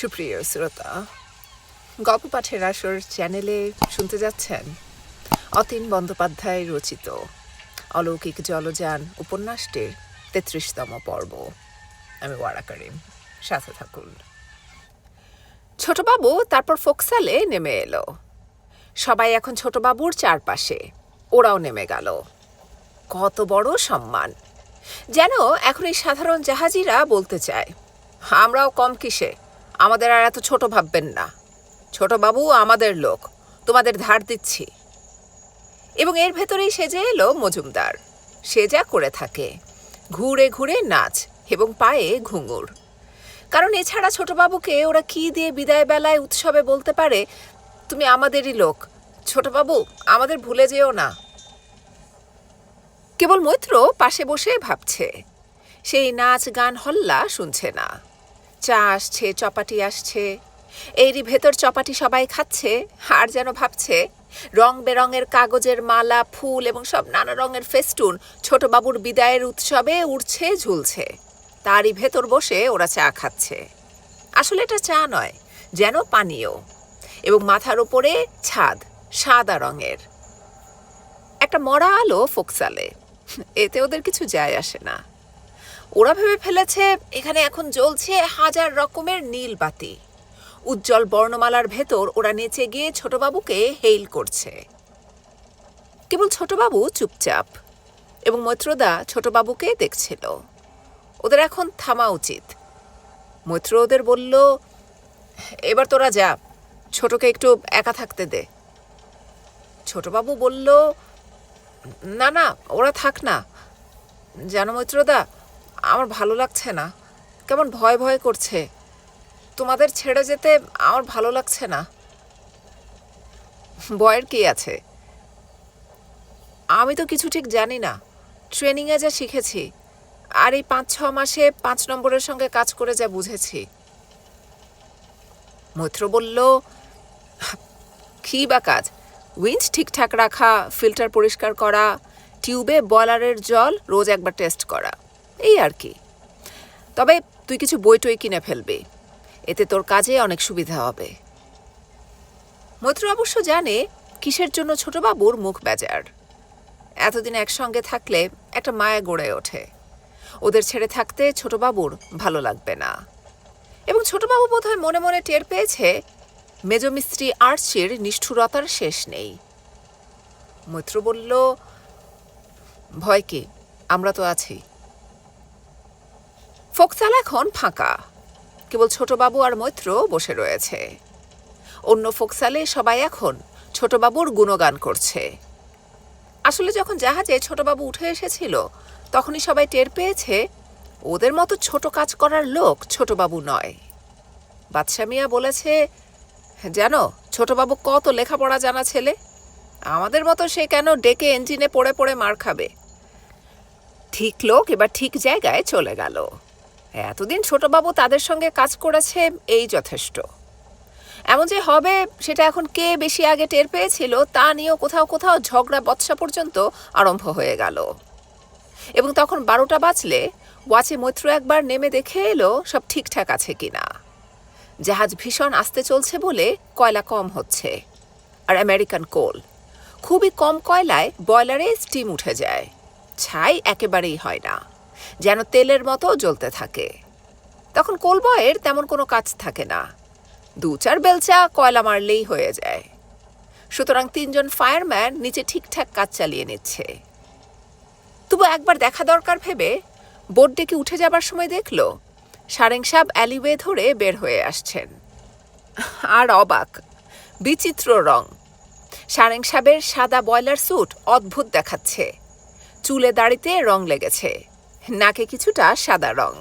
সুপ্রিয় শ্রোতা, গল্প পাঠের আসর চ্যানেলে শুনতে যাচ্ছেন অতীন বন্দ্যোপাধ্যায় রচিত অলৌকিক জলযান উপন্যাসটির তেত্রিশতম পর্ব। আমি ওয়ারা করিম, সাথে থাকুন। ছোটবাবু তারপর ফোকসালে নেমে এলো। সবাই এখন ছোটবাবুর চারপাশে, ওরাও নেমে গেল। কত বড় সম্মান। যেন এখন এই সাধারণ জাহাজিরা বলতে চায়, আমরাও কম কিসে? আমাদের আর এত ছোট ভাববেন না। ছোট বাবু আমাদের লোক, তোমাদের ধার দিচ্ছি। এবং এর ভেতরেই সেজে এলো মজুমদার, সে যা করে থাকে, ঘুরে ঘুরে নাচ এবং পায়ে ঘুঙুর। কারণ এছাড়া ছোটবাবুকে ওরা কি দিয়ে বিদায় বেলায় উৎসবে বলতে পারে, তুমি আমাদেরই লোক। ছোটবাবু আমাদের ভুলে যেও না। কেবল মৈত্র পাশে বসে ভাবছে, সেই নাচ গান হল্লা শুনছে না। চা আসছে, চপাটি আসছে। এরই ভেতর চপাটি সবাই খাচ্ছে, আর যেন ভাবছে, রং বেরঙের কাগজের মালা, ফুল এবং সব নানা রঙের ফেস্টুন ছোটবাবুর বিদায়ের উৎসবে উড়ছে, ঝুলছে। তারই ভেতর বসে ওরা চা খাচ্ছে। আসলে এটা চা নয়, যেন পানীয় এবং মাথার ওপরে ছাদ, সাদা রঙের। একটা মরা আলো ফোকসালে, এতে ওদের কিছু যায় আসে না। ওরা ভেবে ফেলেছে এখানে এখন জ্বলছে হাজার রকমের নীল বাতি। উজ্জ্বল বর্ণমালার ভেতর ওরা নেচে গিয়ে ছোটবাবুকে হেইল করছে। কেবল ছোটবাবু চুপচাপ এবং মৈত্রদা ছোটবাবুকে দেখছিল। ওদের এখন থামা উচিত। মৈত্র ওদের বলল, এবার তোরা যা, ছোটকে একটু একা থাকতে দে। ছোটবাবু বলল, না না, ওরা থাক না। জানো মৈত্রদা আমার ভালো লাগছে না। কেমন ভয় ভয় করছে। তোমাদের ছেড়ে যেতে আমার ভালো লাগছে না। ভয়ের কি আছে? আমি তো কিছু ঠিক জানি না। ট্রেনিংয়ে যা শিখেছি। আর এই পাঁচ, ছ মাসে পাঁচ নম্বরের সঙ্গে কাজ করে যা বুঝেছি। মৈত্র বলল, কি বা কাজ? উইন্ড ঠিকঠাক রাখা ফিল্টার পরিষ্কার করা টিউবে বয়লারের জল রোজ একবার টেস্ট করা। এই আর কি। তবে তুই কিছু বই টই কিনে ফেলবি। এতে তোর কাজে অনেক সুবিধা হবে। মৈত্র অবশ্য জানে কিসের জন্য ছোটবাবুর মুখ বেজার। এতদিন একসঙ্গে থাকলে একটা মায়া গড়ে ওঠে। ওদের ছেড়ে থাকতে ছোটবাবুর ভালো লাগবে না। এবং ছোটবাবু বোধহয় মনে মনে টের পেয়েছে মেজমিস্ত্রি আর্চির নিষ্ঠুরতার শেষ নেই। মৈত্র বলল, ভয় কি? আমরা তো আছি। ফোকসাল এখন ফাঁকা। কেবল ছোটবাবু আর মৈত্র বসে রয়েছে। অন্য ফোকসালে সবাই এখন ছোটবাবুর গুণগান করছে। আসলে যখন জাহাজে ছোটবাবু উঠে এসেছিল, তখনই সবাই টের পেয়েছে, ওদের মতো ছোট কাজ করার লোক ছোটবাবু নয়। বাদশা মিয়া বলেছে, জানো, ছোটবাবু কত লেখাপড়া জানা ছেলে। আমাদের মতো সে কেন ডেকে ইঞ্জিনে পড়ে পড়ে মার খাবে? ঠিক লোক এবার ঠিক জায়গায় চলে গেল। এতদিন ছোটবাবু তাদের সঙ্গে কাজ করেছে এই যথেষ্ট। এমন যে হবে, সেটা এখন কে বেশি আগে টের পেয়েছিল, তা নিয়েও কোথাও কোথাও ঝগড়া বৎসা পর্যন্ত আরম্ভ হয়ে গেল। এবং তখন বারোটা বাজলে ওয়াচে মৈত্র একবার নেমে দেখে এলো, সব ঠিকঠাক আছে কিনা। জাহাজ ভীষণ আসতে চলছে বলে কয়লা কম হচ্ছে। আর আমেরিকান কোল, খুবই কম কয়লায় বয়লারে স্টিম উঠে যায়। ছাই একেবারেই হয় না। যেন তেলের মতো জ্বলতে থাকে। তখন কোলবয়ের তেমন কোনো কাজ থাকে না। দু চার বেলচা কয়লা মারলেই হয়ে যায়। সুতরাং তিনজন ফায়ারম্যান নিচে ঠিকঠাক কাজ চালিয়ে নিচ্ছে। তবু একবার দেখা দরকার ভেবে বোট ডেকে উঠে যাবার সময় দেখল, সারেং সাহেব অ্যালিওয়ে ধরে বের হয়ে আসছেন। আর অবাক, বিচিত্র রং। সারেং সাহেবের সাদা বয়লার স্যুট অদ্ভুত দেখাচ্ছে। চুলে দাড়িতে রং লেগেছে। নাকে কিছুটা সাদা রং।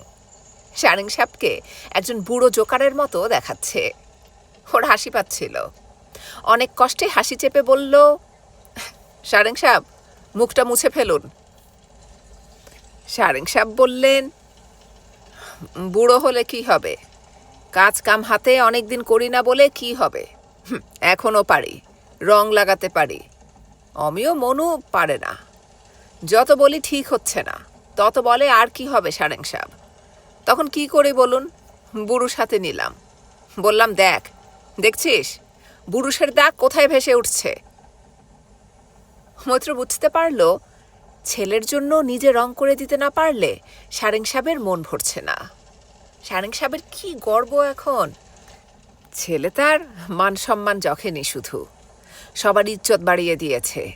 সারেং সাপকে একজন বুড়ো জোকারের মতো দেখাচ্ছে। ওর হাসি পাচ্ছিল। অনেক কষ্টে হাসি চেপে বলল সারেং সাপ, মুখটা মুছে ফেলুন। সারেং সাপ বললেন, বুড়ো হলে কি হবে? কাজ কাম হাতে অনেক দিন করি না বলে কি হবে? এখনও পারি, রং লাগাতে পারি। অমিও মনু পারে না। যত বলি ঠিক হচ্ছে না। তত বলে আর কি হবে সারেং সাহেব। তখন কি করে বলুন? বুড়ো সাথে নিলাম। বললাম, দেখ, দেখছিস? বুরুষের দাগ কোথায় ভেসে উঠছে? মৈত্র বুঝতে পারল, ছেলের জন্য নিজে রং করে দিতে না পারলে সারেং সাহেবের মন ভরছে না। সারেং সাহেবের কি গর্ব এখন? ছেলে তার মান সম্মান যখেনি শুধু, সবার ইজ্জত বাড়িয়ে দিয়েছে।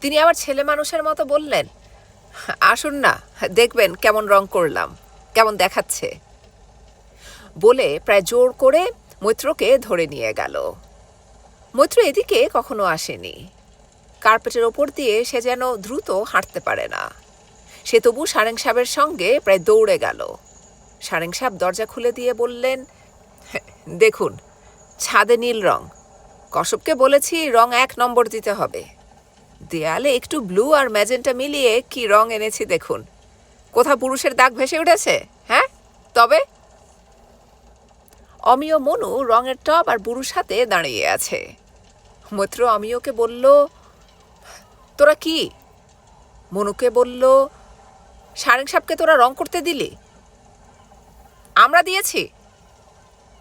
তিনি আবার ছেলে মানুষের মতো বললেন আসুন না, দেখবেন কেমন রং করলাম, কেমন দেখাচ্ছে। বলে প্রায় জোর করে মৈত্রকে ধরে নিয়ে গেল। মৈত্র এদিকে কখনো আসেনি। কার্পেটের ওপর দিয়ে সে যেন দ্রুত হাঁটতে পারে না। সে তবু সারেং সাহেবের সঙ্গে প্রায় দৌড়ে গেল। সারেং সাহেব দরজা খুলে দিয়ে বললেন দেখুন, ছাদে নীল রং। কশবকে বলেছি রং এক নম্বর দিতে হবে। দেয়ালে একটু ব্লু আর ম্যাজেন্টা মিলিয়ে কি রং এনেছি দেখুন। কোথাও পুরুষের দাগ ভেসে উঠেছে হ্যাঁ? তবে? অমিয় মনু রঙের টব আর বুরুষ হাতে দাঁড়িয়ে আছে। মৈত্র অমিয়কে বলল, তোরা কি? মনুকে বলল, সারেং সাপকে তোরা রং করতে দিলি? আমরা দিয়েছি।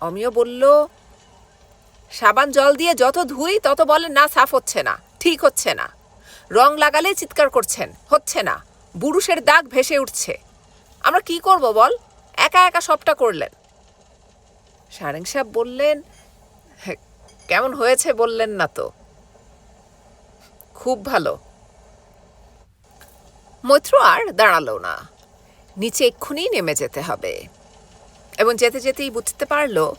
অমিয় বলল, সাবান জল দিয়ে যত ধুই তত বলে না, সাফ হচ্ছে না, ঠিক হচ্ছে না। রং লাগালে চিৎকার করছেন। হচ্ছে না। বুরুষের দাগ ভেসে উঠছে। আমরা কি করব বল? একা একা সবটা করলেন। সারেং সাহেব বললেন "হ্যাঁ, কেমন হয়েছে বললেন না তো। খুব ভালো। মৈত্র আর দাঁড়াল না। নিচে এক্ষুনি নেমে যেতে হবে। এবং যেতে যেতেই বুঝতে পারল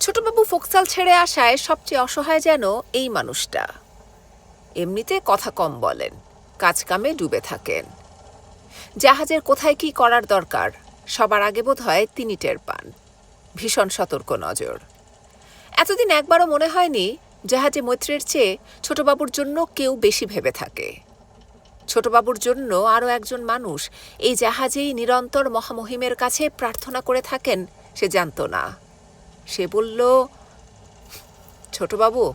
ছোটবাবু ফোকসাল ছেড়ে আসায় সবচেয়ে অসহায় যেন এই মানুষটা। এমনিতে কথা কম বলেন, কাজ কামে ডুবে থাকেন। জাহাজের কোথায় কি করার দরকার, সবার আগে বোধ হয় তিনি টের পান। ভীষণ সতর্ক নজর। এতদিন একবারও মনে হয়নি জাহাজে মৈত্রের চেয়ে ছোটবাবুর জন্য কেউ বেশি ভেবে থাকে। ছোটবাবুর জন্য আরও একজন মানুষ এই জাহাজেই নিরন্তর মহামহিমের কাছে প্রার্থনা করে থাকেন, সে জানত না। সে বলল, ছোটবাবু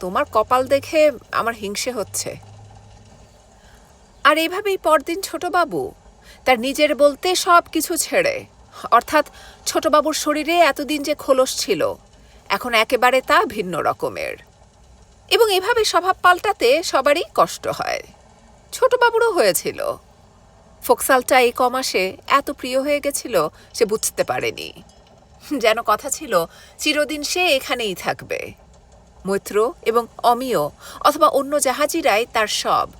তোমার কপাল দেখে আমার হিংসে হচ্ছে। আর এভাবেই পরদিন ছোটবাবু তার নিজের বলতে সব কিছু ছেড়ে, অর্থাৎ ছোটবাবুর শরীরে এতদিন যে খোলস ছিল, এখন একেবারে তা ভিন্ন রকমের। এবং এভাবে স্বভাব পাল্টাতে সবারই কষ্ট হয়। ছোটবাবুরও হয়েছিল। ফোকসালটা এই কমাসে এত প্রিয় হয়ে গেছিল সে বুঝতে পারেনি। যেন কথা ছিল, চিরদিন সে এখানেই থাকবে। মৈত্র এবং অমিয় অথবা অন্য জাহাজিরাই তার সব।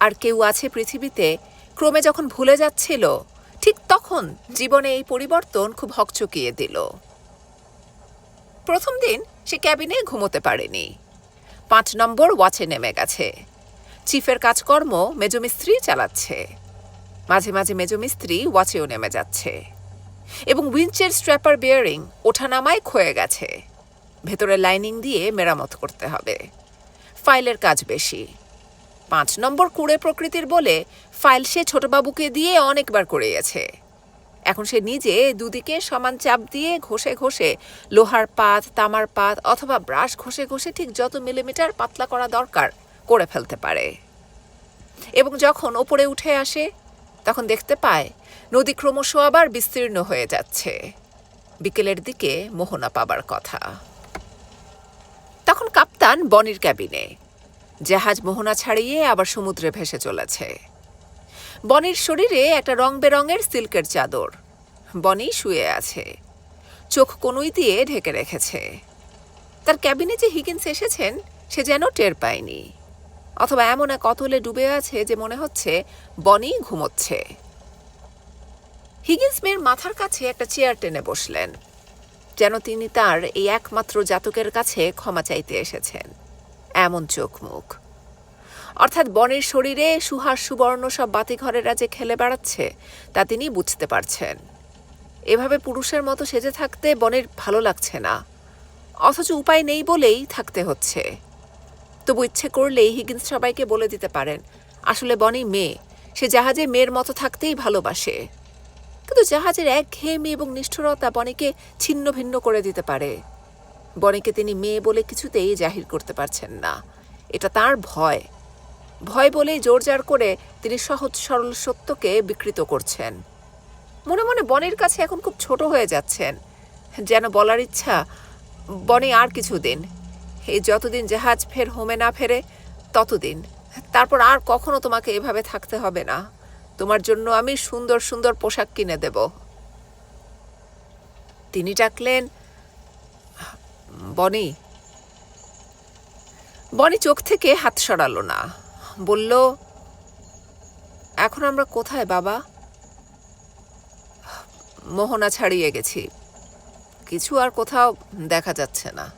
আর কেউ আছে পৃথিবীতে, ক্রমে যখন ভুলে যাচ্ছিল, ঠিক তখন জীবনে এই পরিবর্তন খুব হকচকিয়ে দিল। প্রথম দিন সে ক্যাবিনে ঘুমোতে পারেনি। পাঁচ নম্বর ওয়াচে নেমে গেছে। চিফের কাজকর্ম মেজমিস্ত্রি চালাচ্ছে। মাঝে মাঝে মেজমিস্ত্রি ওয়াচেও নেমে যাচ্ছে। এবং উইঞ্চের স্ট্র্যাপার বিয়ারিং ওঠানামায় ক্ষয়ে গেছে। ভেতরে লাইনিং দিয়ে মেরামত করতে হবে। ফাইলের কাজ বেশি। পাঁচ নম্বর কুড়ে প্রকৃতির বলে ফাইল সে ছোটবাবুকে দিয়ে অনেকবার করিয়েছে এখন সে নিজে দুদিকে সমান চাপ দিয়ে ঘষে ঘষে লোহার পাত, তামার পাত অথবা ব্রাশ ঘষে ঘষে ঠিক যত মিলিমিটার পাতলা করা দরকার করে ফেলতে পারে। এবং যখন ওপরে উঠে আসে, তখন দেখতে পায় নদী ক্রমশ আবার বিস্তীর্ণ হয়ে যাচ্ছে। বিকেলের দিকে মোহনা পাবার কথা। তখন কাপ্তান বনির ক্যাবিনে। জাহাজ মোহনা ছাড়িয়ে আবার সমুদ্রে ভেসে চলেছে। বনির শরীরে একটা রং বেরঙের সিল্কের চাদর। বনি শুয়ে আছে। চোখ কনুই দিয়ে ঢেকে রেখেছে। তার ক্যাবিনে যে হিগিন্স এসেছেন, সে যেন টের পায়নি। অথবা এমন এক অতলে ডুবে আছে যে মনে হচ্ছে বনি ঘুমোচ্ছে। হিগিন্স মেয়ের মাথার কাছে একটা চেয়ার টেনে বসলেন। যেন তিনি তার এই একমাত্র জাতকের কাছে ক্ষমা চাইতে এসেছেন। এমন চোখ মুখ। অর্থাৎ বনের শরীরে সুহাস, সুবর্ণ সব বাতিঘরেরা যে খেলে বেড়াচ্ছে, তা তিনি বুঝতে পারছেন। এভাবে পুরুষের মতো সেজে থাকতে বনের ভালো লাগছে না। অথচ উপায় নেই বলেই থাকতে হচ্ছে। তবু ইচ্ছে করলেই হিগিন্স সবাইকে বলে দিতে পারেন, আসলে বনি মেয়ে, সে জাহাজে মেয়ের মতো থাকতেই ভালোবাসে। কিন্তু জাহাজের এক ঘেয়েমি এবং নিষ্ঠুরতা বনিকে ছিন্ন ভিন্ন করে দিতে পারে। বনিকে তিনি মেয়ে বলে কিছুতেই জাহির করতে পারছেন না। এটা তার ভয়। ভয় বলেই জোরজার করে তিনি সহজ সরল সত্যকে বিকৃত করছেন। মনে মনে বনের কাছে এখন খুব ছোট হয়ে যাচ্ছেন। যেন বলার ইচ্ছা, বনে আর কিছু দিন এই যতদিন জাহাজ ফের হোমে না ফেরে, ততদিন। তারপর আর কখনো তোমাকে এভাবে থাকতে হবে না। তোমার জন্য আমি সুন্দর সুন্দর পোশাক কিনে দেব। তিনি ডাকলেন, বনি। বনি চোখ থেকে হাত সরালো না। বলল, এখন আমরা কোথায়, বাবা? মোহনা ছাড়িয়ে গেছি। কিছু আর কোথাও দেখা যাচ্ছে না।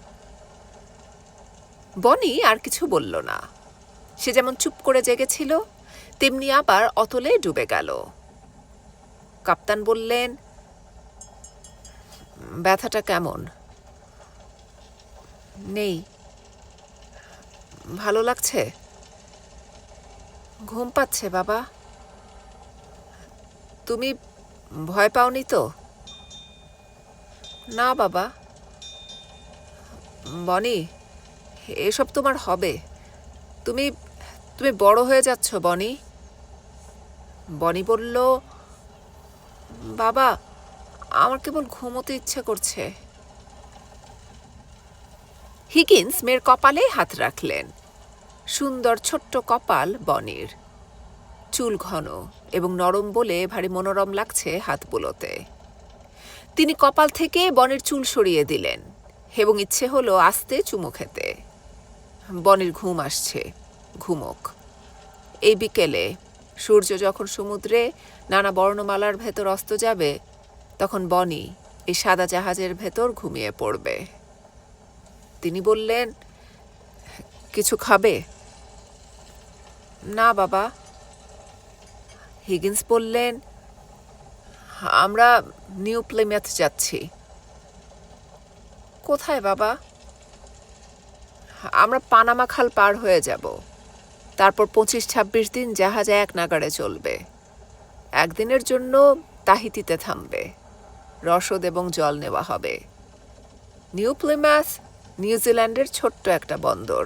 বনি আর কিছু বলল না। সে যেমন চুপ করে জেগেছিল তেমনি আবার অতলে ডুবে গেল। কাপ্তান বললেন, ব্যথাটা কেমন? নেই। ভালো লাগছে? ঘুম পাচ্ছে, বাবা। তুমি ভয় পাওনি তো? না, বাবা। বনি, এসব তোমার হবে। তুমি তুমি বড় হয়ে যাচ্ছ, বনি। বনি বলল, বাবা, আমার কেবল ঘুমোতে ইচ্ছে করছে। হিগিন্স মেয়ের কপালে হাত রাখলেন। সুন্দর ছোট্ট কপাল বনির। চুল ঘন এবং নরম বলে ভারী মনোরম লাগছে হাত বুলোতে তিনি কপাল থেকে বনের চুল সরিয়ে দিলেন এবং ইচ্ছে হলো আস্তে চুমু খেতে। বনের ঘুম আসছে, ঘুমোক। এই বিকেলে সূর্য যখন সমুদ্রে নানা বর্ণমালার ভেতর অস্ত যাবে, তখন বনি এই সাদা জাহাজের ভেতর ঘুমিয়ে পড়বে। তিনি বললেন, কিছু খাবে? না, বাবা। হিগিন্স বললেন, আমরা নিউ প্লেমেথ যাচ্ছি। কোথায় বাবা? আমরা পানামা খাল পার হয়ে যাব। তারপর পঁচিশ ছাব্বিশ দিন জাহাজ এক নাগাড়ে চলবে। একদিনের জন্য তাহিতিতে থামবে। রসদ এবং জল নেওয়া হবে। নিউ প্লেমাস নিউজিল্যান্ডের ছোট্ট একটা বন্দর।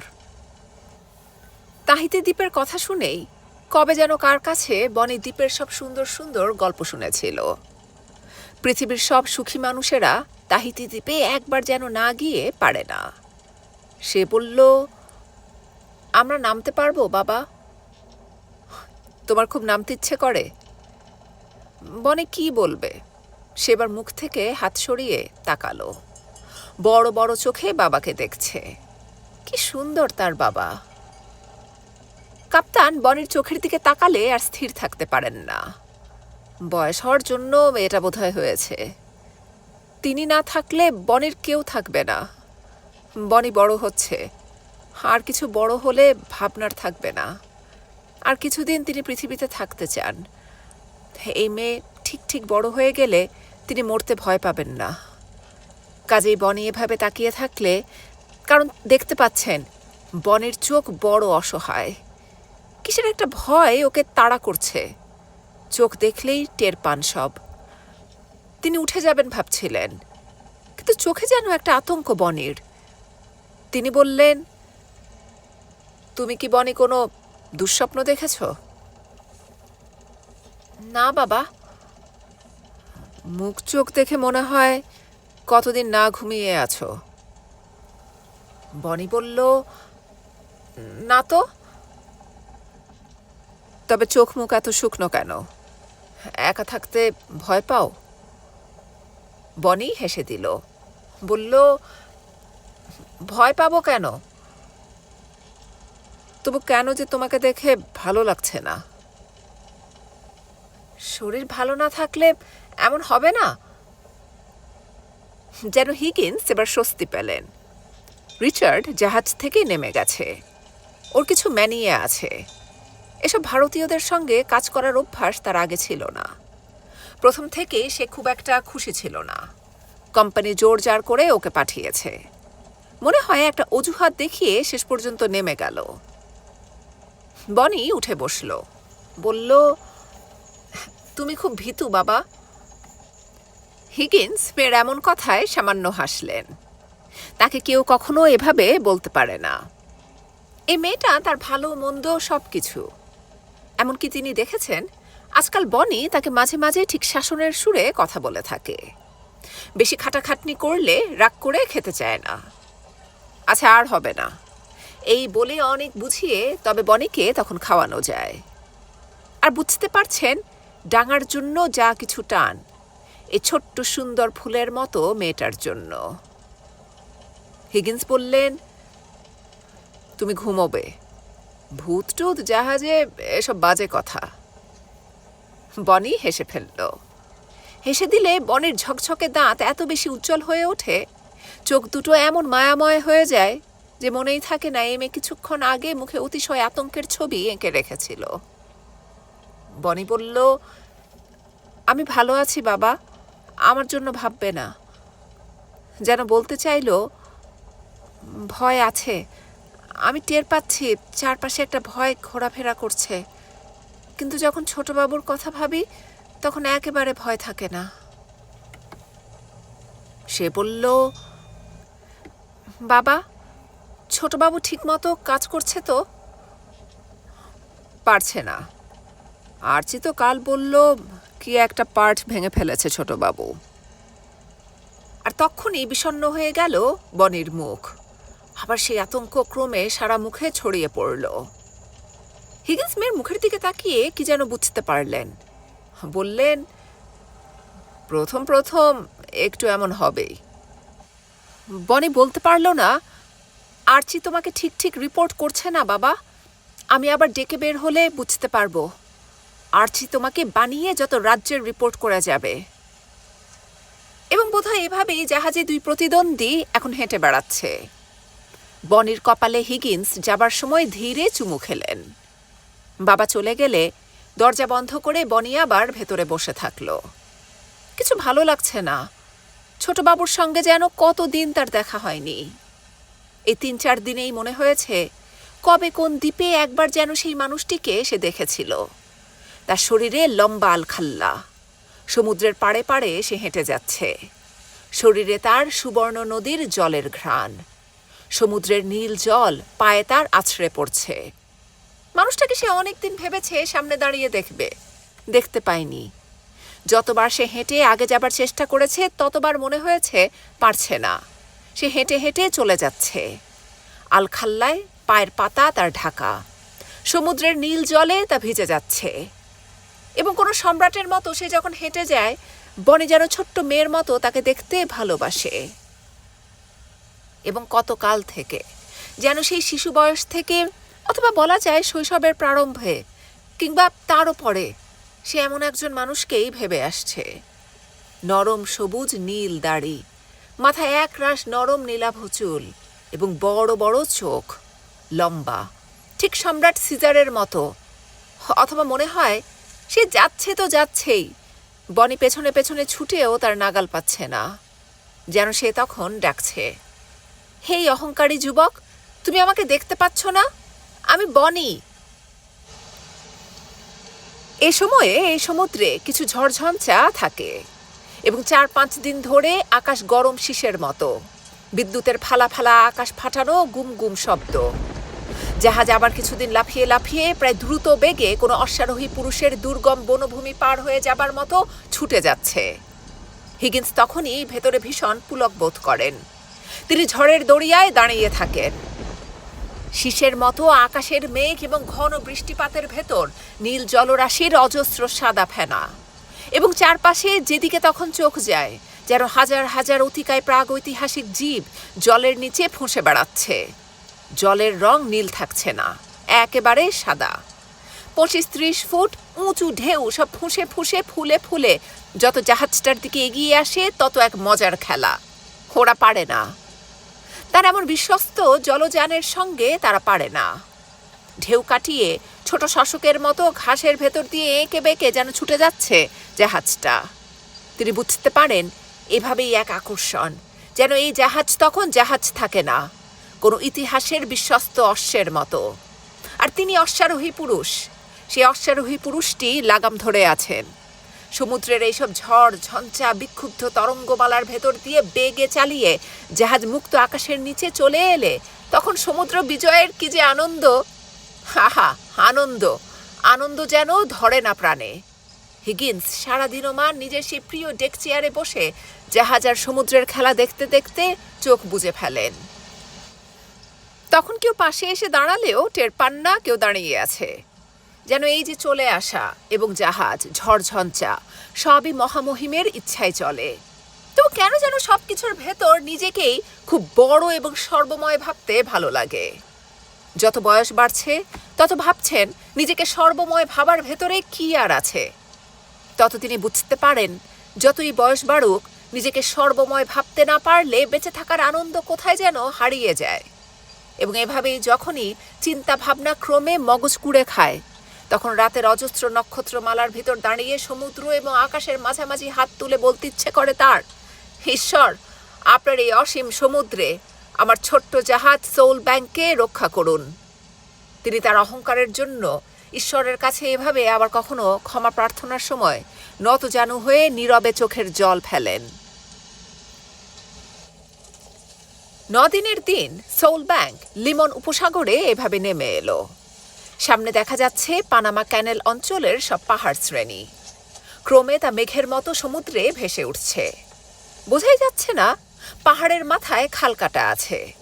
তাহিতি দ্বীপের কথা শুনেই কবে যেন কার কাছে বনি দ্বীপের সব সুন্দর সুন্দর গল্প শুনেছিল। পৃথিবীর সব সুখী মানুষেরা তাহিতি দ্বীপে একবার যেন না গিয়ে পারে না। সে বলল আমরা নামতে পারব, বাবা? তোমার খুব নামতে ইচ্ছে করে। বনে কি বলবে? সেবার মুখ থেকে হাত সরিয়ে তাকালো। বড় বড় চোখে বাবাকে দেখছে। কি সুন্দর তার বাবা। কাপ্তান বনের চোখের দিকে তাকালে আর স্থির থাকতে পারেন না। বয়স হওয়ার জন্য এটা বোধহয় হয়েছে। তিনি না থাকলে বনের কেউ থাকবে না। বনি বড় হচ্ছে। আর কিছু বড় হলে ভাবনার থাকবে না। আর কিছুদিন তিনি পৃথিবীতে থাকতে চান। এই মেয়ে ঠিক ঠিক বড় হয়ে গেলে তিনি মরতে ভয় পাবেন না। কাজেই বনি এভাবে তাকিয়ে থাকলে, কারণ দেখতে পাচ্ছেন, বনের চোখ বড় অসহায়। কিসের একটা ভয় ওকে তাড়া করছে। চোখ দেখলেই টের পান সব। তিনি উঠে যাবেন ভাবছিলেন, কিন্তু চোখে যেন একটা আতঙ্ক বনের। তিনি বললেন তুমি কি বনে কোনো দুঃস্বপ্ন দেখেছ? না, বাবা। মুখ চোখ দেখে মনে হয় কতদিন না ঘুমিয়ে আছো। বনি বলল, না তো। তবে চোখ মুখ এত শুকনো কেন? একা থাকতে ভয় পাও? বনি হেসে দিল, বলল, ভয় পাবো কেন? তবু কেন যে তোমাকে দেখে ভালো লাগছে না? শরীর ভালো না থাকলে এমন হবে না? যেন হিগিন্স এবার স্বস্তি পেলেন। রিচার্ড জাহাজ থেকে নেমে গেছে। ওর কিছু ম্যানিয়ে আছে। এসব ভারতীয়দের সঙ্গে কাজ করার অভ্যাস তার আগে ছিল না। প্রথম থেকেই সে খুব একটা খুশি ছিল না। কোম্পানি জোর জার করে ওকে পাঠিয়েছে। মনে হয় একটা অজুহাত দেখিয়ে শেষ পর্যন্ত নেমে গেল। বনি উঠে বসল। বলল, তুমি খুব ভীতু, বাবা। হিগিন্স মেয়ের এমন কথায় সামান্য হাসলেন। তাকে কেউ কখনো এভাবে বলতে পারে না। এই মেয়েটা তার ভালো, মন্দ সব কিছু এমনকি তিনি দেখেছেন, আজকাল বনি তাকে মাঝে মাঝে ঠিক শাসনের সুরে কথা বলে থাকে। বেশি খাটাখাটনি করলে রাগ করে খেতে চায় না। আচ্ছা আর হবে না। এই বলে অনেক বুঝিয়ে তবে বনিকে তখন খাওয়ানো যায়। আর বুঝতে পারছেন, ডাঙার জন্য যা কিছু টান এই ছোট্ট সুন্দর ফুলের মতো মেয়েটার জন্য। হিগিন্স বললেন, তুমি ঘুমোবে। ভূত টুত জাহাজে এসব বাজে কথা। বনি হেসে ফেলল। হেসে দিলে বনের ঝকঝকে দাঁত এত বেশি উজ্জ্বল হয়ে ওঠে, চোখ দুটো এমন মায়াময় হয়ে যায় যে মনেই থাকে না এমে কিছুক্ষণ আগে মুখে অতিশয় আতঙ্কের ছবি এঁকে রেখেছিল। বনি বলল, আমি ভালো আছি বাবা, আমার জন্য ভাববে না। যেন বলতে চাইলো, ভয় আছে, আমি টের পাচ্ছি, চারপাশে একটা ভয় ঘোরাফেরা করছে। কিন্তু যখন ছোটবাবুর কথা ভাবি, তখন একেবারে ভয় থাকে না। সে বলল, বাবা ছোটবাবু ঠিকমতো কাজ করছে তো? পারছে না। আরচি তো কাল বলল, কি একটা পার্ট ভেঙে ফেলেছে ছোটবাবু। আর তখনই বিষণ্ণ হয়ে গেল বনির মুখ। আবার সেই আতঙ্ক ক্রমে সারা মুখে ছড়িয়ে পড়ল। হিগিন্স মেয়ের মুখের দিকে তাকিয়ে কি যেন বুঝতে পারলেন। বললেন, প্রথম প্রথম একটু এমন হবেই। বনি বলতে পারল না আরচি তোমাকে ঠিক ঠিক রিপোর্ট করছে না, বাবা? আমি আবার ডেকে বের হলে বুঝতে পারব। আরচি তোমাকে বানিয়ে যত রাজ্যের রিপোর্ট করা যাবে। এবং বোধহয় এভাবেই জাহাজে দুই প্রতিদ্বন্দ্বী এখন হেঁটে বেড়াচ্ছে। বনির কপালে হিগিন্স যাবার সময় ধীরে চুমু খেলেন। বাবা চলে গেলে দরজা বন্ধ করে বনি আবার ভেতরে বসে থাকল। কিছু ভালো লাগছে না। ছোটবাবুর সঙ্গে যেন কতদিন তার দেখা হয়নি। এই তিন চার দিনেই মনে হয়েছে কবে কোন দ্বীপে একবার যেন সেই মানুষটিকে সে দেখেছিল। তার শরীরে লম্বা আলখাল্লা। সমুদ্রের পাড়ে পাড়ে সে হেঁটে যাচ্ছে। শরীরে তার সুবর্ণ নদীর জলের ঘ্রাণ। সমুদ্রের নীল জল পায়ে তার আছড়ে পড়ছে। মানুষটাকে সে অনেকদিন ভেবেছে সামনে দাঁড়িয়ে দেখবে। দেখতে পায়নি। যতবার সে হেঁটে আগে যাবার চেষ্টা করেছে, ততবার মনে হয়েছে পারছে না। সে হেঁটে হেঁটে চলে যাচ্ছে। আলখাল্লায় পায়ের পাতা তার ঢাকা। সমুদ্রের নীল জলে তা ভিজে যাচ্ছে। এবং কোনো সম্রাটের মতো সে যখন হেঁটে যায়, বনে যেন ছোট্ট মেয়ের মতো তাকে দেখতে ভালোবাসে। এবং কত কাল থেকে যেন সেই শিশু বয়স থেকে, অথবা বলা যায় শৈশবের প্রারম্ভে, কিংবা তারও পরে সে এমন একজন মানুষকেই ভেবে আসছে। নরম সবুজ নীল দাড়ি মাথায় এক রাশ নরম নীলাভ চুল এবং বড় বড় চোখ, লম্বা, ঠিক সম্রাট সিজারের মতো। অথবা মনে হয়, সে যাচ্ছে তো যাচ্ছেই, বনি পেছনে পেছনে ছুটেও তার নাগাল পাচ্ছে না, যেন সে তখন ডাকছে। হেই অহংকারী যুবক, তুমি আমাকে দেখতে পাচ্ছ না? আমি বনি। এ সময়ে এই সমুদ্রে কিছু ঝড়ঝঞ্চা থাকে। এবং চার পাঁচ দিন ধরে আকাশ গরম শীষের মতো। বিদ্যুতের ফালা ফালা আকাশ ফাটানো গুম গুম শব্দ। জাহাজ আবার কিছুদিন লাফিয়ে লাফিয়ে প্রায় দ্রুত বেগে কোনো অশ্বারোহী পুরুষের দুর্গম বনভূমি পার হয়ে যাবার মতো ছুটে যাচ্ছে। হিগিন্স তখনই ভেতরে ভীষণ পুলক বোধ করেন। তিনি ঝড়ের দড়িয়ায় দাঁড়িয়ে থাকেন। শীষের মতো আকাশের মেঘ এবং ঘন বৃষ্টিপাতের ভেতর নীল জলরাশির অজস্র সাদা ফেনা। এবং চারপাশে যেদিকে তখন চোখ যায়, যেন হাজার হাজার অতিকায় প্রাগৈতিহাসিক জীব জলের নিচে ফুঁসে বেড়াচ্ছে। জলের রং নীল থাকছে না, একেবারে সাদা। পঁচিশ ত্রিশ ফুট উঁচু ঢেউ সব ফুঁসে ফুঁসে ফুলে ফুলে যত জাহাজটার দিকে এগিয়ে আসে, তত এক মজার খেলা। ওরা পারে না। তার এমন বিশ্বস্ত জলযানের সঙ্গে তারা পারে না। ঢেউ কাটিয়ে ছোট শাসকের মতো ঘাসের ভেতর দিয়ে এঁকে বেঁকে যেন ছুটে যাচ্ছে জাহাজটা। তিনি বুঝতে পারেন, এভাবেই এক আকর্ষণ, যেন এই জাহাজ তখন জাহাজ থাকে না, কোনো ইতিহাসের বিশ্বস্ত অশ্বের মতো। আর তিনি অশ্বারোহী পুরুষ সেই অশ্বারোহী পুরুষটি লাগাম ধরে আছেন। সমুদ্রের এইসব ঝড়, ঝঞ্ঝা, বিক্ষুব্ধ তরঙ্গমালার ভেতর দিয়ে বেগে চালিয়ে জাহাজ মুক্ত আকাশের নিচে চলে এলে তখন সমুদ্র বিজয়ের কি যে আনন্দ! হাহা আনন্দ। আনন্দ যেন ধরে না প্রাণে। হিগিন্স সারাদিনও মান নিজের সেই প্রিয় ডেক চেয়ারে বসে জাহাজার সমুদ্রের খেলা দেখতে দেখতে চোখ বুজে ফেলেন। তখন কেউ পাশে এসে দাঁড়ালেও টের পান না কেউ দাঁড়িয়ে আছে। যেন এই যে চলে আসা এবং জাহাজ ঝড়ঝঞ্চা সবই মহামহিমের ইচ্ছায় চলে। তো কেন যেন সবকিছুর ভেতর নিজেকেই খুব বড় এবং সর্বময় ভাবতে ভালো লাগে। যত বয়স বাড়ছে, তত ভাবছেন নিজেকে সর্বময় ভাবার ভেতরে কি আর আছে। তত তিনি বুঝতে পারেন, যতই বয়স বাড়ুক, নিজেকে সর্বময় ভাবতে না পারলে বেঁচে থাকার আনন্দ কোথায় যেন হারিয়ে যায়। এবং এভাবেই যখনই চিন্তা ভাবনা ক্রমে মগজ কুড়ে খায়, তখন রাতের অজস্র নক্ষত্রমালার ভিতর দাঁড়িয়ে সমুদ্র এবং আকাশের মাঝামাঝি হাত তুলে বলতে ইচ্ছে করে তার, ঈশ্বর, আপনার এই অসীম সমুদ্রে আমার ছোট্ট জাহাজ সোল ব্যাংককে রক্ষা করুন। তিনি তার অহংকারের জন্য ঈশ্বরের কাছে এভাবে আবার কখনো ক্ষমা প্রার্থনার সময় নত জানু হয়ে নীরবে চোখের জল ফেলেন। নদিনের দিন সোল ব্যাংক লিমন উপসাগরে এভাবে নেমে এলো। সামনে দেখা যাচ্ছে পানামা ক্যানেল অঞ্চলের সব পাহাড় শ্রেণি। ক্রমে তা মেঘের মতো সমুদ্রে ভেসে উঠছে। বোঝাই যাচ্ছে না পাহাড়ের মাথায় খাল কাটা আছে।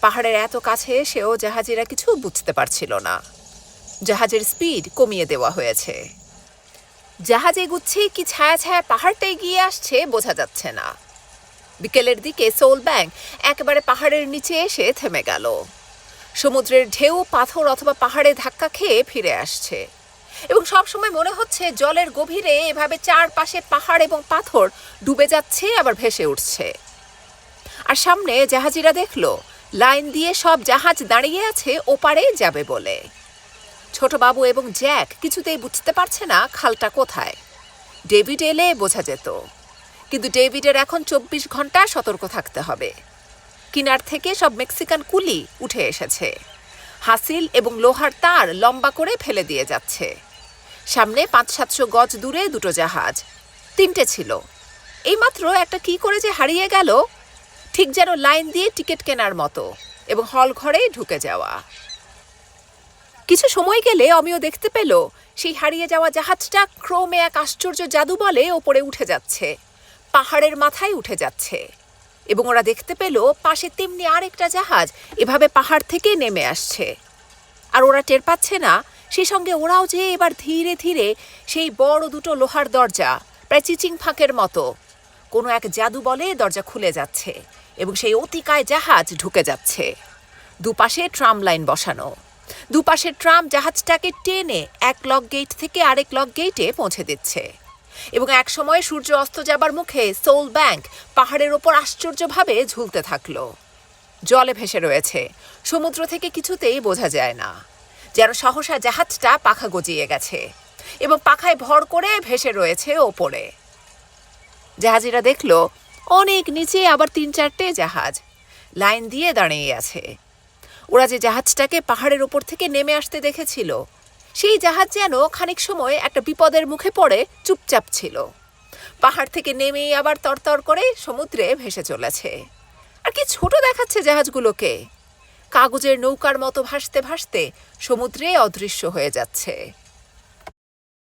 পাহাড়ের এত কাছে এসেও জাহাজিরা কিছু বুঝতে পারছিল না। জাহাজের স্পিড কমিয়ে দেওয়া হয়েছে। জাহাজ এগুচ্ছে কি ছায়া ছায়া পাহাড়টাই গিয়ে আসছে বোঝা যাচ্ছে না। বিকেলের দিকে সোল ব্যাংক একেবারে পাহাড়ের নিচে এসে থেমে গেল। সমুদ্রের ঢেউ, পাথর অথবা পাহাড়ে ধাক্কা খেয়ে ফিরে আসছে। এবং সবসময় মনে হচ্ছে জলের গভীরে এভাবে চারপাশে পাহাড় এবং পাথর ডুবে যাচ্ছে, আবার ভেসে উঠছে। আর সামনে জাহাজিরা দেখল, লাইন দিয়ে সব জাহাজ দাঁড়িয়ে আছে, ওপারে যাবে বলে। ছোট বাবু এবং জ্যাক কিছুতেই বুঝতে পারছে না খালটা কোথায়। ডেভিড এলে বোঝা যেত। কিন্তু ডেভিডের এখন চব্বিশ ঘণ্টা সতর্ক থাকতে হবে। কিনার থেকে সব মেক্সিকান কুলি উঠে এসেছে। হাসিল এবং লোহার তার লম্বা করে ফেলে দিয়ে যাচ্ছে। সামনে পাঁচ সাতশো গজ দূরে দুটো জাহাজ। তিনটে ছিল। এইমাত্র একটা কি করে যে হারিয়ে গেল ঠিক যেন লাইন দিয়ে টিকিট কেনার মতো এবং হল ঘরে ঢুকে যাওয়া। কিছু সময় গেলে অমিও দেখতে পেল, সেই হারিয়ে যাওয়া জাহাজটা ক্রমে এক আশ্চর্য জাদু বলে ওপরে উঠে যাচ্ছে, পাহাড়ের মাথায় উঠে যাচ্ছে এবং ওরা দেখতে পেল পাশে তেমনি আরেকটা জাহাজ এভাবে পাহাড় থেকে নেমে আসছে। আর ওরা টের পাচ্ছে না, সেই সঙ্গে ওরাও যে এবার ধীরে ধীরে সেই বড় দুটো লোহার দরজা, প্রায় চিচিং ফাঁকের মতো, কোনো এক জাদু বলে দরজা খুলে যাচ্ছে। এবং সেই অতিকায় জাহাজ ঢুকে যাচ্ছে। দুপাশে ট্রাম লাইন বসানো। দুপাশের ট্রাম জাহাজটাকে টেনে এক লক গেট থেকে আরেক লক গেটে পৌঁছে দিচ্ছে। এবং এক সময় সূর্য অস্ত যাবার মুখে সোল ব্যাংক পাহাড়ের ওপর আশ্চর্যভাবে ঝুলতে থাকল। জলে ভেসে রয়েছে। সমুদ্র থেকে কিছুতেই বোঝা যায় না। যেন সহসা জাহাজটা পাখা গজিয়ে গেছে এবং পাখায় ভর করে ভেসে রয়েছে ওপরে। জাহাজিরা দেখল অনেক নিচে আবার তিন চারটে জাহাজ। লাইন দিয়ে দাঁড়িয়ে আছে। ওরা যে জাহাজটাকে পাহাড়ের ওপর থেকে নেমে আসতে দেখেছিল, সেই জাহাজ যেন খানিক সময় একটা বিপদের মুখে পড়ে, চুপচাপ ছিল। পাহাড় থেকে নেমেই আবার তরতর করে সমুদ্রে ভেসে চলেছে। আর কি ছোট দেখাচ্ছে জাহাজগুলোকে! কাগজের নৌকার মতো ভাসতে ভাসতে সমুদ্রে অদৃশ্য হয়ে যাচ্ছে।